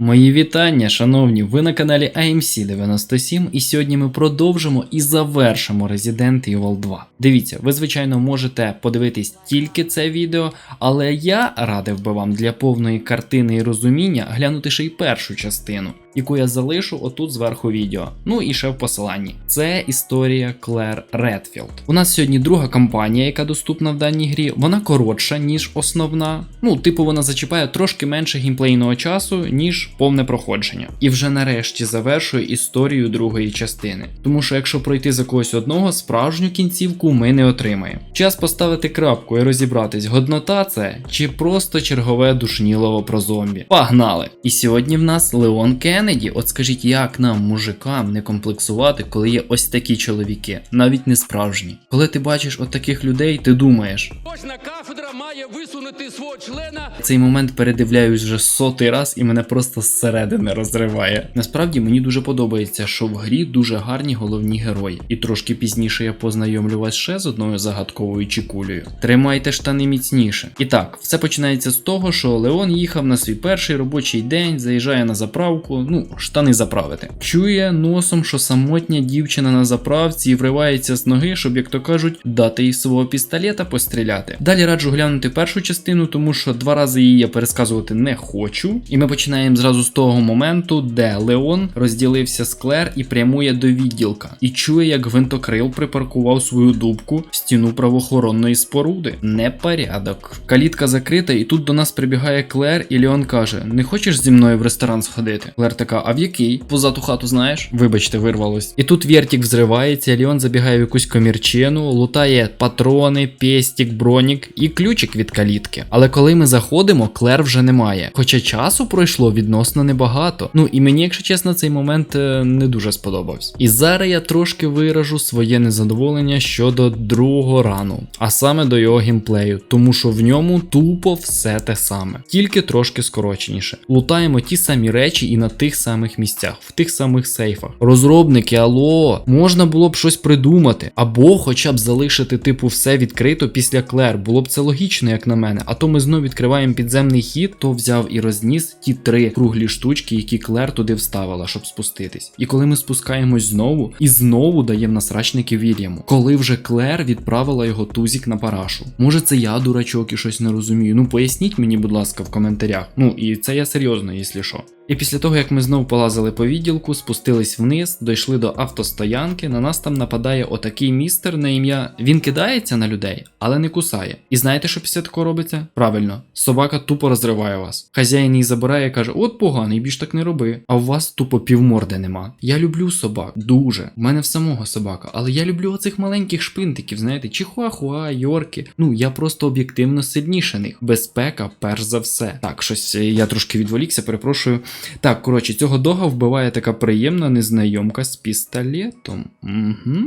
Мої вітання, шановні, ви на каналі AMC 97 і сьогодні ми продовжимо і завершимо Resident Evil 2. Дивіться, ви звичайно можете подивитись тільки це відео, але я радив би вам для повної картини і розуміння глянути ще й першу частину, яку я залишу отут зверху відео. Ну і ще в посиланні. Це історія Клер Редфілд. У нас сьогодні друга кампанія, яка доступна в даній грі. Вона коротша, ніж основна. Ну, типу, вона зачіпає трошки менше геймплейного часу, ніж повне проходження. І вже нарешті завершує історію другої частини. Тому що якщо пройти за когось одного, справжню кінцівку ми не отримаємо. Час поставити крапку і розібратись, годнота це чи просто чергове душнілово про зомбі. Погнали! І сьогодні в нас Леон Кеннеді. От скажіть, як нам, мужикам, не комплексувати, коли є ось такі чоловіки, навіть не справжні. Коли ти бачиш от таких людей, ти думаєш, Кожна кафедра має висунути свого члена цей момент передивляюсь вже сотий раз і мене просто зсередини розриває. Насправді мені дуже подобається, що в грі дуже гарні головні герої, і трошки пізніше я познайомлю вас ще з одною загадковою чікулею. Тримайте штани міцніше. І так, все починається з того, що Леон їхав на свій перший робочий день, заїжджає на заправку, ну, штани заправити. Чує носом, що самотня дівчина на заправці і вривається з ноги, щоб, як то кажуть, дати їй свого пістолета постріляти. Далі раджу глянути першу частину, тому що два рази її я пересказувати не хочу. І ми починаємо зразу з того моменту, де Леон розділився з Клер і прямує до відділка. І чує, як гвинтокрил припаркував свою дубку в стіну правоохоронної споруди. Непорядок. Калітка закрита, і тут до нас прибігає Клер, і Леон каже: Не хочеш зі мною в ресторан сходити? Клер така, а в який? Позату хату знаєш? Вибачте, вирвалось. І тут вертик взривається, Леон забігає в якусь комірчину, лутає патрони, пестик, бронік і ключик від калітки. Але коли ми заходимо, Клер вже немає. Хоча часу пройшло відносно небагато. Ну і мені, якщо чесно, цей момент е, не дуже сподобався. І зараз я трошки виражу своє незадоволення щодо другого рану, а саме до його геймплею, тому що в ньому тупо все те саме, тільки трошки скороченіше. Лутаємо ті самі речі і на тих самих місцях, в тих самих сейфах. Розробники, алло, можна було б щось придумати, або хоча б залишити типу все відкрито після Клер. Було б це логічно, як на мене. А то ми знову відкриваємо підземний хід, то взяв і розніс ті три круглі штучки, які Клер туди вставила, щоб спуститись. І коли ми спускаємось знову, і знову даємо насрачники Вільяму, коли вже Клер відправила його тузік на парашу. Може, це я дурачок і щось не розумію. Ну поясніть мені, будь ласка, в коментарях. Ну і це я серйозно, якщо що. І після того, як ми знову полазили по відділку, спустились вниз, дійшли до автостоянки, на нас там нападає отакий містер на ім'я. Він кидається на людей, але не кусає. І знаєте, що після такого робиться? Правильно, собака тупо розриває вас. Хазяїн її забирає і каже: От поганий, більш так не роби. А у вас тупо півморди нема. Я люблю собак, дуже. У мене в самого собака, але я люблю оцих маленьких шпинтиків, знаєте, чихуахуа, йорки. Ну я просто об'єктивно сильніше них. Безпека, перш за все. Так, щось е, я трошки відволікся, перепрошую. Так, коротше, цього дога вбиває така приємна незнайомка з пістолетом. Угу.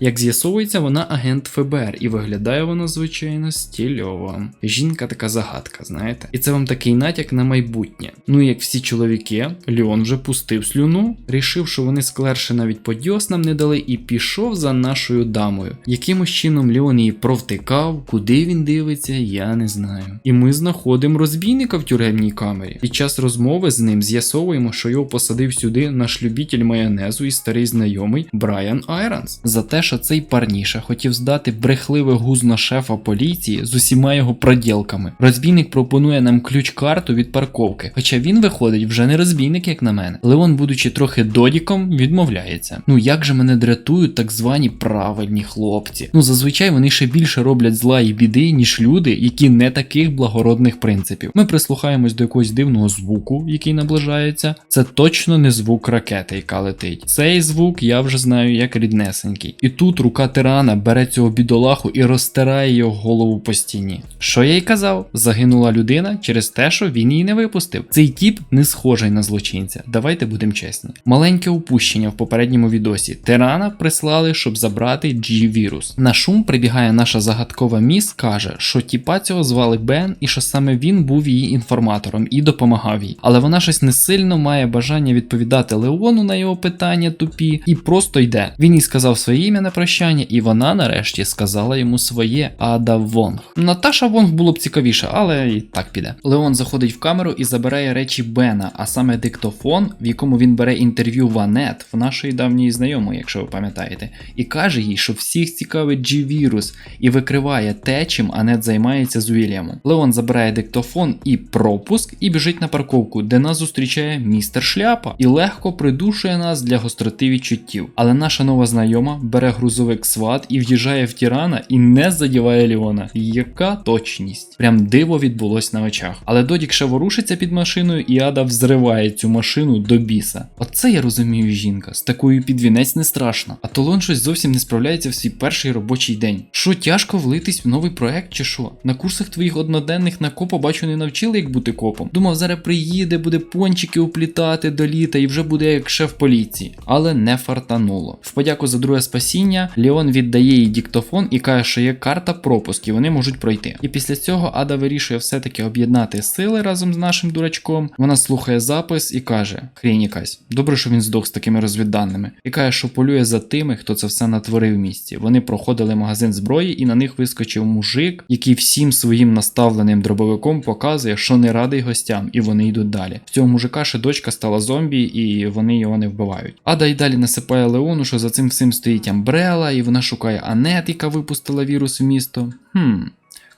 Як з'ясовується, вона агент ФБР, і виглядає вона, звичайно, стільово. Жінка така загадка, знаєте? І це вам такий натяк на майбутнє. Ну, як всі чоловіки, Леон вже пустив слюну, рішив, що вони з Клерши навіть по дьоснам не дали, і пішов за нашою дамою. Якимось чином Леон її провтикав, куди він дивиться, я не знаю. І ми знаходимо розбійника в тюремній камері. Під час розмови з ним з'ясовуємо, що його посадив сюди наш любитель майонезу і старий знайомий Брайан Айронс. За те, що цей парніша хотів здати брехливе гузно шефа поліції з усіма його проділками. Розбійник пропонує нам ключ-карту від парковки, хоча він виходить вже не розбійник, як на мене. Леон, будучи трохи додіком, відмовляється. Ну як же мене дратують так звані правильні хлопці. Ну зазвичай вони ще більше роблять зла і біди, ніж люди, які не таких благородних принципів. Ми прислухаємось до якогось дивного звуку, який наближається. Це точно не звук ракети, яка летить. Цей звук я вже знаю як ріднесенький. І тут рука тирана бере цього бідолаху і розтирає його голову по стіні. Що я й казав? Загинула людина через те, що він її не випустив. Цей тіп не схожий на злочинця. Давайте будемо чесні. Маленьке упущення в попередньому відосі. Тирана прислали, щоб забрати G-вірус. На шум прибігає наша загадкова міс, каже, що тіпа цього звали Бен, і що саме він був її інформатором і допомагав їй. Але вона щось не сильно має бажання відповідати Леону на його питання тупі і просто йде. Він їй сказав своє ім'я на прощання, і вона нарешті сказала йому своє Ада Вонг. Наташа Вонг було б цікавіше, але і так піде. Леон заходить в камеру і забирає речі Бена, а саме диктофон, в якому він бере інтерв'ю Ванет в нашої давньої знайомої, якщо ви пам'ятаєте, і каже їй, що всіх цікавить G-вірус, і викриває те, чим Анет займається з Уільямом. Леон забирає диктофон і пропуск, і біжить на парковку, де нас зустрічає містер Шляпа і легко придушує нас для гостроти відчуттів. Але наша нова знайома бере грузовик сват і в'їжджає в Тірана і не задіває Леона. Яка точність? Прям диво відбулось на очах. Але Додік ворушиться під машиною, і Ада взриває цю машину до біса. Оце я розумію, жінка. З такою під вінець не страшно. А Толон щось зовсім не справляється в свій перший робочий день. Що тяжко влитись в новий проект чи що? На курсах твоїх одноденних на копа бачу не навчили, як бути копом. Думав, зараз приїде, буде пончики уплітати до літа і вже буде як шеф поліції. Але не фартануло. В подяку за друге спасіння Леон віддає їй диктофон і каже, що є карта пропуск, і вони можуть пройти. І після цього Ада вирішує все-таки об'єднати сили разом з нашим дурачком. Вона слухає запис і каже: Хрінь якась, добре, що він здох з такими розвідданими. І каже, що полює за тими, хто це все натворив в місті. Вони проходили магазин зброї, і на них вискочив мужик, який всім своїм наставленим дробовиком показує, що не радий гостям, і вони йдуть далі. В цього мужика ще дочка стала зомбі, і вони його не вбивають. Ада й далі насипає Леону, що за цим всім стоїть Амбрела, і вона шукає Анет, яка випустила вірус в місто. Хм.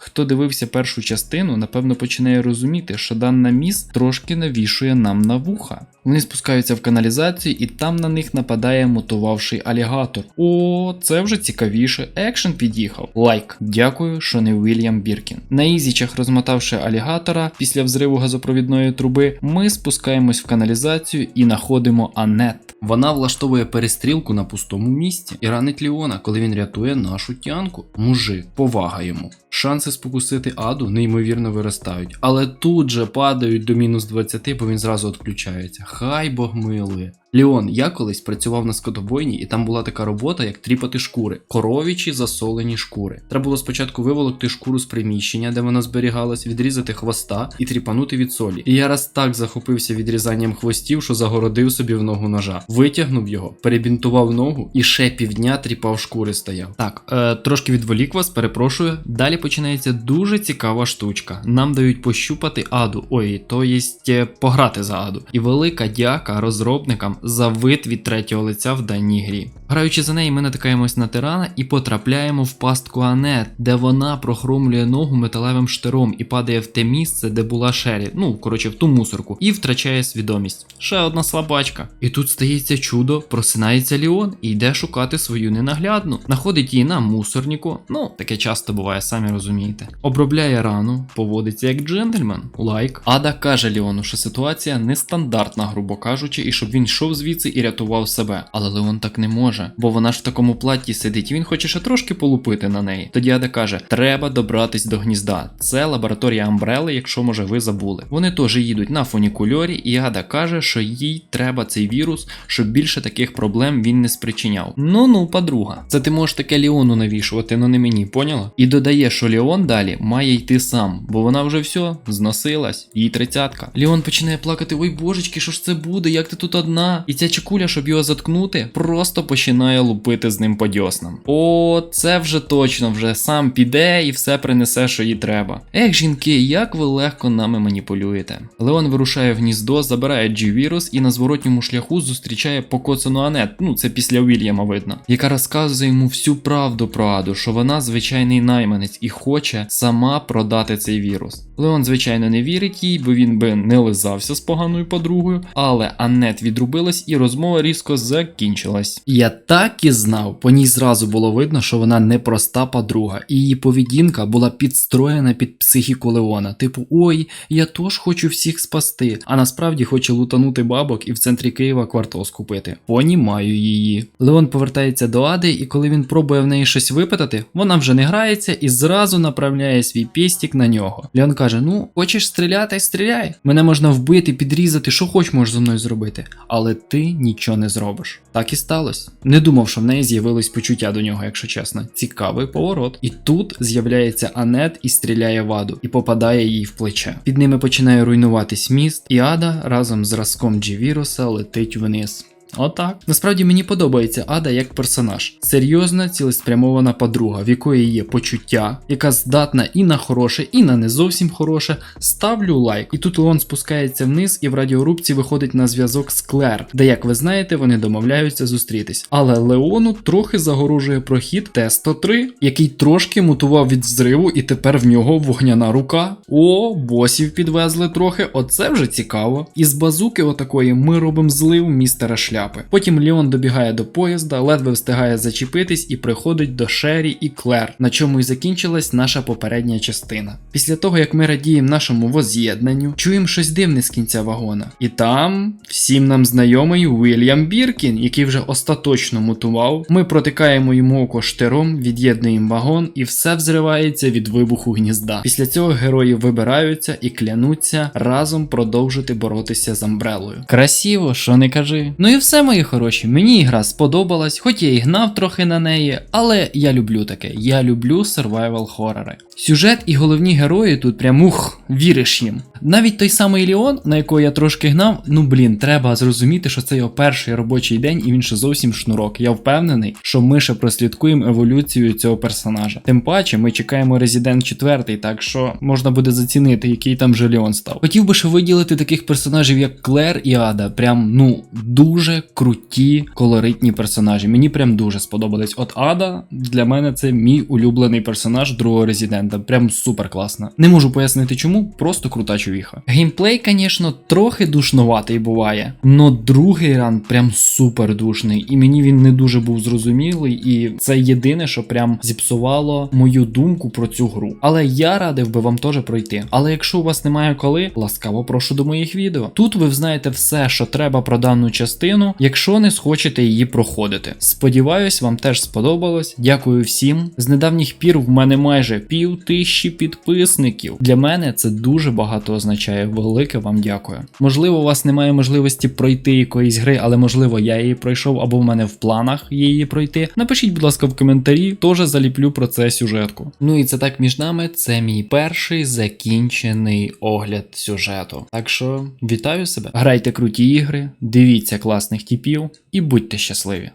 Хто дивився першу частину, напевно починає розуміти, що дана міс трошки навішує нам на вуха. Вони спускаються в каналізацію, і там на них нападає мутувавший алігатор. О, це вже цікавіше. Екшен під'їхав. Лайк. Дякую, що не Вільям Біркін. На ізічах розмотавши алігатора після взриву газопровідної труби, ми спускаємось в каналізацію і знаходимо Анет. Вона влаштовує перестрілку на пустому місці і ранить Ліона, коли він рятує нашу тянку. Мужик, повага йому. Шанси спокусити аду неймовірно виростають, але тут же падають до мінус 20, бо він зразу відключається. Хай Бог милує. Ліон, я колись працював на скотобойні, і там була така робота, як тріпати шкури, коровічі засолені шкури. Треба було спочатку виволокти шкуру з приміщення, де вона зберігалась, відрізати хвоста і тріпанути від солі. І я раз так захопився відрізанням хвостів, що загородив собі в ногу ножа, витягнув його, перебінтував ногу і ще півдня тріпав шкури стояв. Так, е, трошки відволік вас, перепрошую. Далі починається дуже цікава штучка. Нам дають пощупати аду, ой, то єсть е, пограти за аду. І велика дяка розробникам за вид від третього лиця в даній грі. Граючи за неї, ми натикаємось на тирана і потрапляємо в пастку Анет, де вона прохромлює ногу металевим штиром і падає в те місце, де була Шері, ну коротше, в ту мусорку, і втрачає свідомість. Ще одна слабачка. І тут стається чудо, просинається Ліон і йде шукати свою ненаглядну. Находить її на мусорніку. Ну, таке часто буває, самі розумієте. Обробляє рану, поводиться як джентльмен. Лайк. Ада каже Ліону, що ситуація нестандартна, грубо кажучи, і щоб він йшов звідси і рятував себе. Але Леон так не може, бо вона ж в такому платі сидить, і він хоче ще трошки полупити на неї. Тоді Ада каже: треба добратись до гнізда. Це лабораторія Амбрели, якщо може ви забули. Вони теж їдуть на фунікульорі, і Ада каже, що їй треба цей вірус, щоб більше таких проблем він не спричиняв. Ну ну, подруга, це ти можеш таке Ліону навішувати, но не мені, поняла? І додає, що Ліон далі має йти сам, бо вона вже все зносилась, їй тридцятка. Ліон починає плакати: ой божечки, що ж це буде? Як ти тут одна? І ця чекуля, щоб його заткнути, просто починає лупити з ним по дьоснам. О, це вже точно, вже сам піде і все принесе, що їй треба. Ех, жінки, як ви легко нами маніпулюєте. Леон вирушає в гніздо, забирає G-вірус і на зворотньому шляху зустрічає покоцану Анет, ну це після Уільяма видно, яка розказує йому всю правду про Аду, що вона звичайний найманець і хоче сама продати цей вірус. Леон, звичайно, не вірить їй, бо він би не лизався з поганою подругою, але Анет відрубилась і розмова різко закінчилась. Я так і знав, по ній зразу було видно, що вона непроста подруга, і її поведінка була підстроєна під психіку Леона. Типу, ой, я теж хочу всіх спасти, а насправді хоче лутанути бабок і в центрі Києва квартал скупити. Понімаю її. Леон повертається до Ади, і коли він пробує в неї щось випитати, вона вже не грається і зразу направляє свій пістік на нього. Леон каже: Ну, хочеш стріляти, стріляй. Мене можна вбити, підрізати, що хоч можеш зі мною зробити. Але ти нічого не зробиш. Так і сталося. Не думав, що в неї з'явилось почуття до нього, якщо чесно. Цікавий поворот. І тут з'являється Анет і стріляє в Аду, і попадає їй в плече. Під ними починає руйнуватись міст, і Ада разом з зразком Джі віруса летить вниз. Отак. Насправді мені подобається Ада як персонаж. Серйозна, цілеспрямована подруга, в якої є почуття, яка здатна і на хороше, і на не зовсім хороше. Ставлю лайк. І тут Леон спускається вниз і в радіорубці виходить на зв'язок з Клер, де, як ви знаєте, вони домовляються зустрітись. Але Леону трохи загорожує прохід Т-103, який трошки мутував від взриву, і тепер в нього вогняна рука. О, босів підвезли трохи, оце вже цікаво. Із базуки отакої ми робимо злив містера шляпи. Потім Леон добігає до поїзда, ледве встигає зачепитись і приходить до Шері і Клер, на чому і закінчилась наша попередня частина. Після того, як ми радіємо нашому воз'єднанню, чуємо щось дивне з кінця вагона. І там всім нам знайомий Уільям Біркін, який вже остаточно мутував. Ми протикаємо йому око штиром, від'єднуємо вагон, і все взривається від вибуху гнізда. Після цього герої вибираються і клянуться разом продовжити боротися з Амбрелою. Красиво, що не кажи. Ну і все, мої хороші. Мені гра сподобалась, хоч я і гнав трохи на неї, але я люблю таке. Я люблю survival хорори. Сюжет і головні герої тут прям ух, віриш їм. Навіть той самий Ліон, на якого я трошки гнав, ну блін, треба зрозуміти, що це його перший робочий день, і він ще зовсім шнурок. Я впевнений, що ми ще прослідкуємо еволюцію цього персонажа. Тим паче, ми чекаємо Resident 4, так що можна буде зацінити, який там же Ліон став. Хотів би ще виділити таких персонажів, як Клер і Ада. Прям ну дуже круті, колоритні персонажі. Мені прям дуже сподобались. От Ада для мене це мій улюблений персонаж другого Резидента. Прям супер класна. Не можу пояснити чому, просто крута чувіха. Геймплей, звісно, трохи душноватий буває, но другий ран прям супер душний, і мені він не дуже був зрозумілий, і це єдине, що прям зіпсувало мою думку про цю гру. Але я радив би вам теж пройти. Але якщо у вас немає коли, ласкаво прошу до моїх відео. Тут ви знаєте все, що треба про дану частину, якщо не схочете її проходити. Сподіваюсь, вам теж сподобалось. Дякую всім. З недавніх пір в мене майже пів тисячі підписників. Для мене це дуже багато означає. Велике вам дякую. Можливо, у вас немає можливості пройти якоїсь гри, але можливо я її пройшов, або в мене в планах її пройти. Напишіть, будь ласка, в коментарі, теж заліплю про це сюжетку. Ну і це так між нами. Це мій перший закінчений огляд сюжету. Так що вітаю себе. Грайте круті ігри, дивіться класних типів і будьте щасливі.